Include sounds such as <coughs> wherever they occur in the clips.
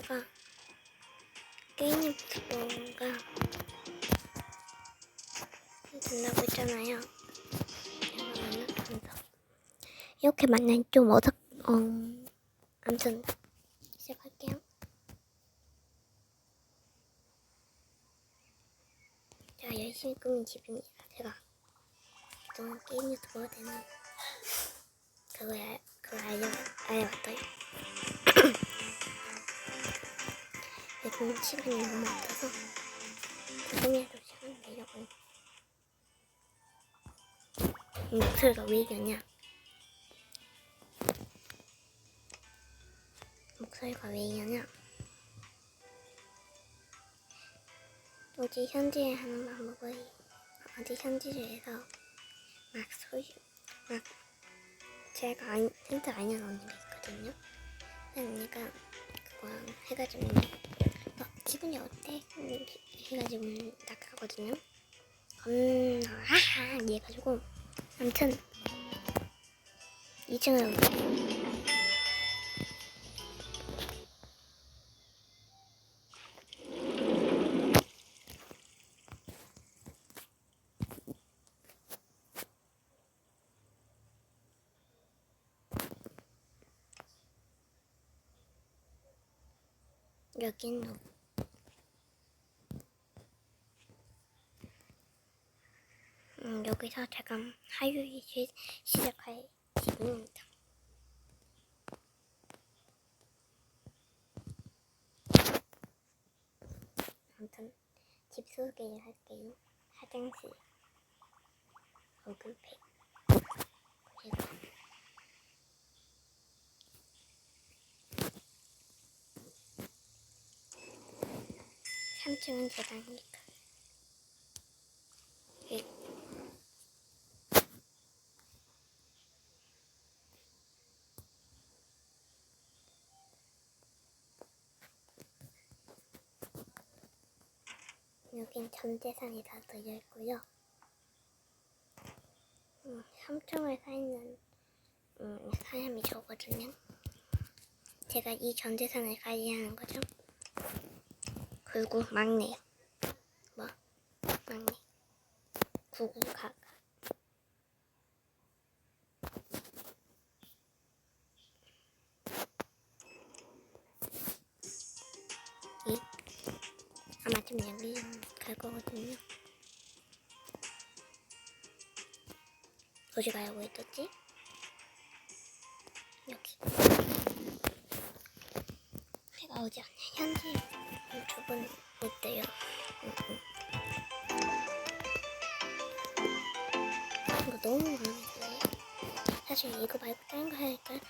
제가 게임 유튜버가 된다고 했잖아요. 이렇게 만나니 좀 어색, 어, 아무튼 시작할게요. 제가 열심히 꾸민 집입니다. 제가 그동안 게임 유튜버가 되는 알, 그걸 알려 알려왔더니 <coughs> 요즘 시간이 너무 없어서 조금이라도 시간 내려고 목소리가 왜 이러냐 목소리가 왜 이러냐 어디 현지에 하는 방법을 어디 현지를 해서 막 소리 막 제가 아니, 힌트 아니는 언니가 있거든요. 그 언니가 그거 해가지고 너 기분이 어때? 음, 해가지고 나가거든요. 음. 하하 이래가지고. 아무튼 2층으로 여긴 음, 여기서 제가 하유이 시, 시작할 집입니다. 아무튼 집 소개를 할게요. 화장실, 얼굴팩, 그리고 3층은 계단이니까. 여긴 전 재산이 다 들려 있고요. 음, 3층을 사 있는 음, 사람이 저거든요. 제가 이 전 재산을 관리하는 거죠. 그리고 막내. 뭐? 막내. 구구각. 이 아마 좀 여기 갈 거거든요. 어디 가려고 했었지? 여기. 해가 오지 않네. 현지 어때요? 응, 응. 이거 너무 들어요. 사실 이거 말고 다른 거 하니까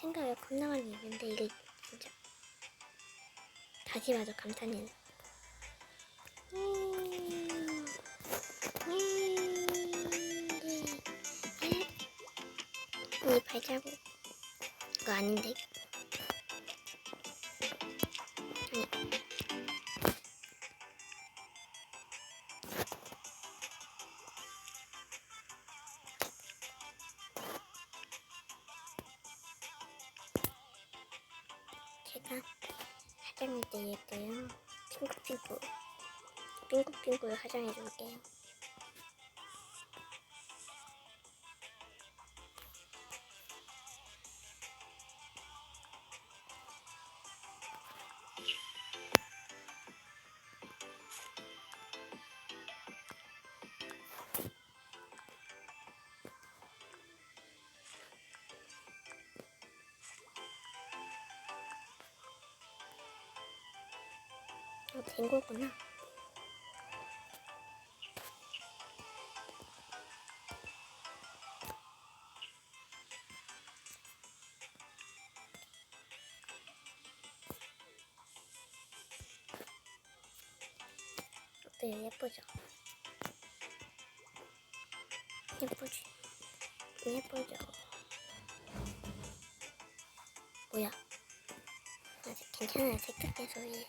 생각을 겁나 많이 했는데 이게 진짜 다시 봐도 감탄이네. 이 발자국 이거 아닌데? 제가 때 예뻐요. 핑크핑크. 핑크핑크를 화장해 줄게요. 어, 된 거구나. 어때요? 예쁘죠? 예쁘지? 예쁘죠? 뭐야? 아직 괜찮아요. 색깔해서 이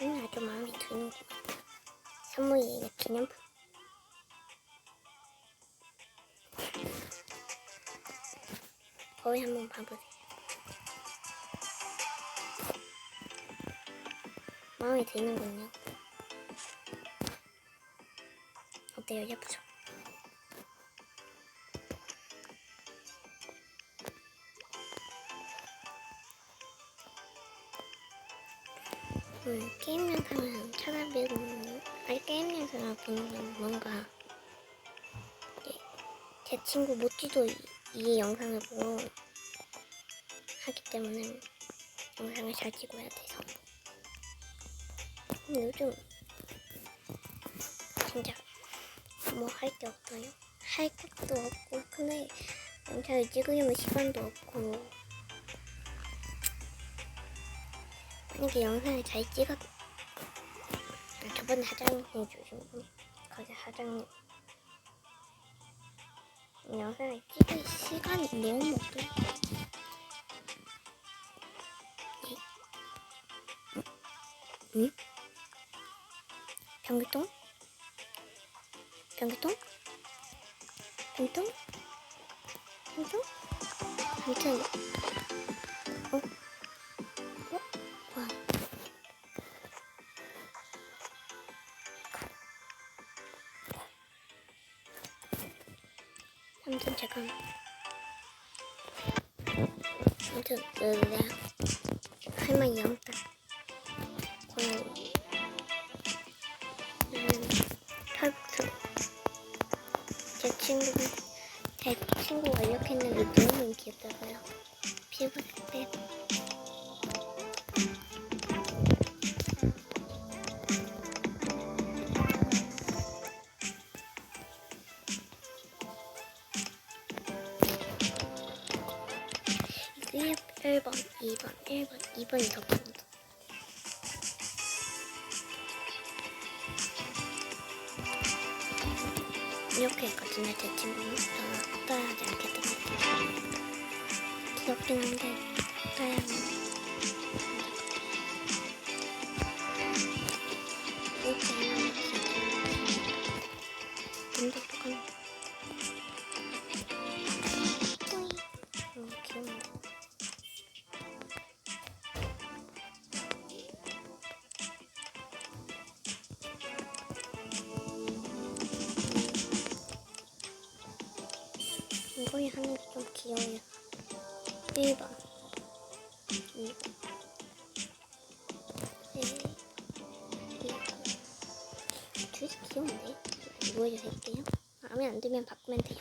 음, 아주 마음에 선물이에요. 기념품. 거울 한번 봐보세요. 마음에 드는군요. 어때요? 예쁘죠? 음, 게임 영상을 찾아보고, 아니, 게임 영상을 보는 건 뭔가, 이제 제 친구 모찌도 이, 이 영상을 보고 하기 때문에 영상을 잘 찍어야 돼서. 근데 요즘, 진짜, 뭐 할 게 없어요. 할 것도 없고, 근데 영상을 찍으려면 시간도 없고, 만약에 영상을 잘 찍었 아, 저번에 주신 분 거기 사장님 영상을 찍을 시간이 너무 없어요 네. 응? 응? 변기통? 변기통? 변기통? 변기통? 어? 어? 아무튼 제가 아무튼 네네 할머니 영탁 고양이 음 탈북수 제 친구 제 친구가 이렇게 했는데 너무 귀엽다고요. 피부색 때 1번, 2번, 1번, 2번이 더 큰다. 이렇게 했거든요, 제 친구는. 저는 따라하지 않기 때문에. 귀엽긴 한데, 따라하면. 이렇게 하면 눈도 똑 하는 게 좀 귀여워요. 1번. 2번. 네. 2번. 둘이 귀여운데? 누워져 있대요. 마음에 안 들면 바꾸면 돼요.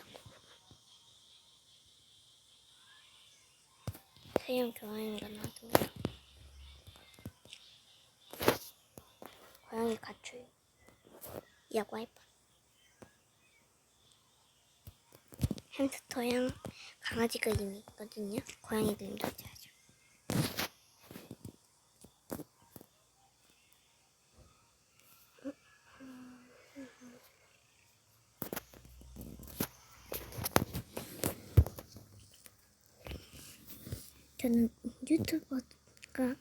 세영 좋아하는 거 놔두고요. 고양이 가출. 야구 할 뻔. 햄스터랑 강아지가 이미 있거든요. 고양이들도 있어야죠. 저는 유튜버가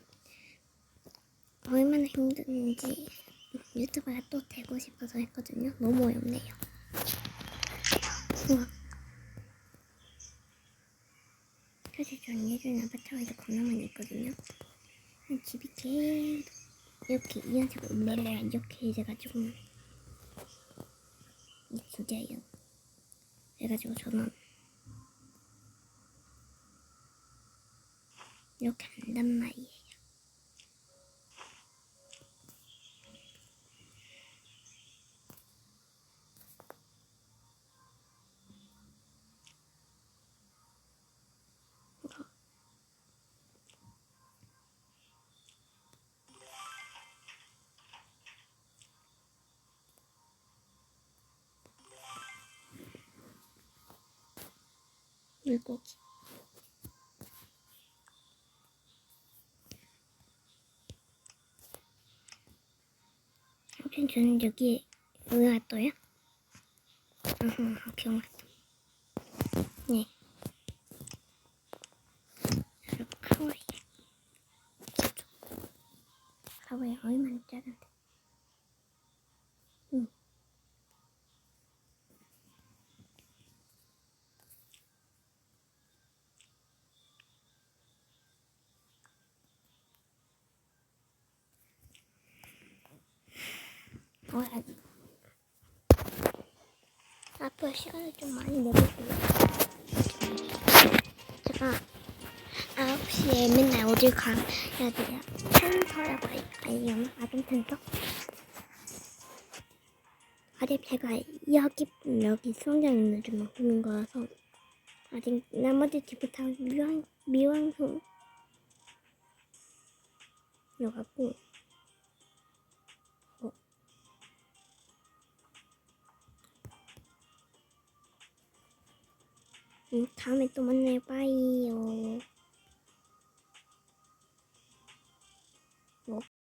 얼마나 힘든지 유튜버가 또 되고 싶어서 했거든요. 너무 어렵네요. 우와. 저는 예전에 아파트에서 많이 있거든요. 한 집이 계속 이렇게 이런 식으로 멜레 이렇게 돼가지고 이 진짜예요. 그래가지고 저는 이렇게 한단 말이에요. 물고기. 아무튼 저는 여기에 왜 왔어요? 아하, 기억났다. 네. 귀엽죠? 하와이 얼마나 작은데. 먹어야지. 앞으로 시간을 좀 많이 내볼게요. 제가 9시에 맨날 어딜 가야 돼요? 텐터라고 알려나? 아동 텐터? 아직 제가 여기, 여기 수영장 있는 데만 보는 거라서 아직 나머지 집은 다 미완, 미완성 여갖고 다음에 또 만나요. 빠이요.